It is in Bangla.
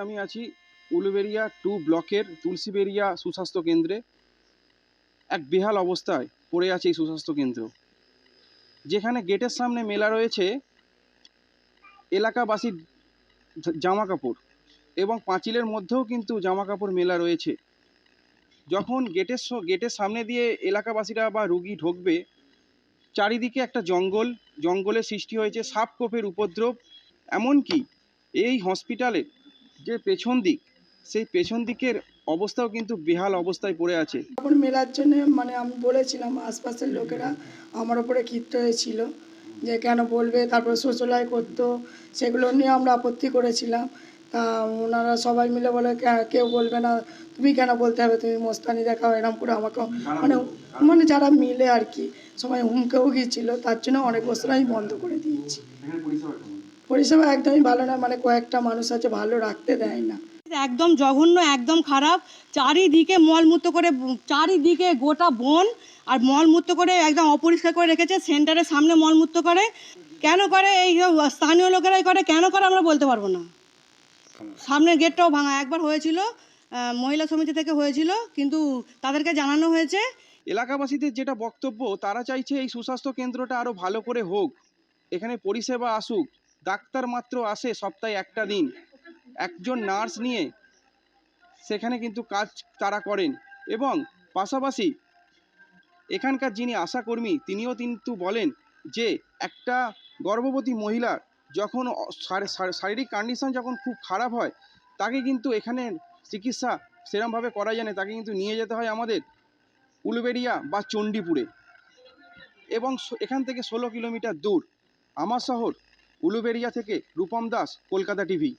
আছি উলুবেরিয়া টু ব্লকের তুলসীবেরিয়া সুস্বাস্থ্য কেন্দ্রে। এক বেহাল অবস্থায় পড়ে আছে এই সুস্বাস্থ্য কেন্দ্র। যেখানে গেটের সামনে মেলা রয়েছে এলাকাবাসীর জামা কাপড় এবং পাঁচিলের মধ্যেও কিন্তু জামা কাপড় মেলা রয়েছে। যখন গেটের গেটের সামনে দিয়ে এলাকাবাসীরা বা রুগী ঢুকবে, চারিদিকে একটা জঙ্গল, জঙ্গলের সৃষ্টি হয়েছে সাপ কোপের উপদ্রব, এমনকি এই হসপিটালের যে পেছন দিক, সেই পেছন দিকের অবস্থাও কিন্তু বেহাল অবস্থায় পড়ে আছে। কাপড় মেলার জন্য মানে আমি বলেছিলাম আশপাশের লোকেরা, আমার ওপরে ক্ষিপ্ত হয়েছিল যে কেন বলবে, তারপর শৌচালয় করতো, সেগুলো নিয়ে আমরা আপত্তি করেছিলাম। তা ওনারা সবাই মিলে বলে কেউ বলবে না, তুমি কেন বলতে হবে? তুমি মোস্তানি দেখাও, এরম করে আমাকে মানে মানে যারা মিলে আর কি, সবাই হুমকেও গিয়েছিল তার জন্য অনেক বছর আমি বন্ধ করে দিয়েছি। পরিষেবা একদমই ভালো না মানে কয়েকটা মানুষ আছে ভালো রাখতে দেয় না। একদম জঘন্য একদম খারাপ। চারিদিকে মলমূত্র করে চারিদিকে গোটা বন আর মলমূত্র করে একদম অপরিষ্কার করে রেখেছে সেন্টারের সামনে মলমূত্র করে। কেন করে এই স্থানীয় লোকেরাই করে কেন করে আমরা বলতে পারব না। সামনের গেটটাও ভাঙা একবার হয়েছিল মহিলা সমিতি থেকে হয়েছিল কিন্তু তাদেরকে জানানো হয়েছে। এলাকাবাসীদের যেটা বক্তব্য তারা চাইছে এই সুস্বাস্থ্য কেন্দ্রটা আরও ভালো করে হোক এখানে পরিষেবা আসুক। ডাক্তার মাত্র আসে সপ্তাহে একটা দিন। একজন নার্স নিয়ে সেখানে কিন্তু কাজ তারা করেন এবং পাশাপাশি এখানকার যিনি আশাকর্মী, তিনিও কিন্তু বলেন যে একটা গর্ভবতী মহিলা যখন শারীরিক কন্ডিশন যখন খুব খারাপ হয়, তাকে কিন্তু এখানে চিকিৎসা সেরমভাবে করা যায় না তাকে কিন্তু নিয়ে যেতে হয় আমাদের উলুবেড়িয়া বা চণ্ডীপুরে। এবং এখান থেকে ষোলো কিলোমিটার দূর। আমার শহর উলুবেড়িয়া থেকে রূপম দাস কলকাতা টিভি।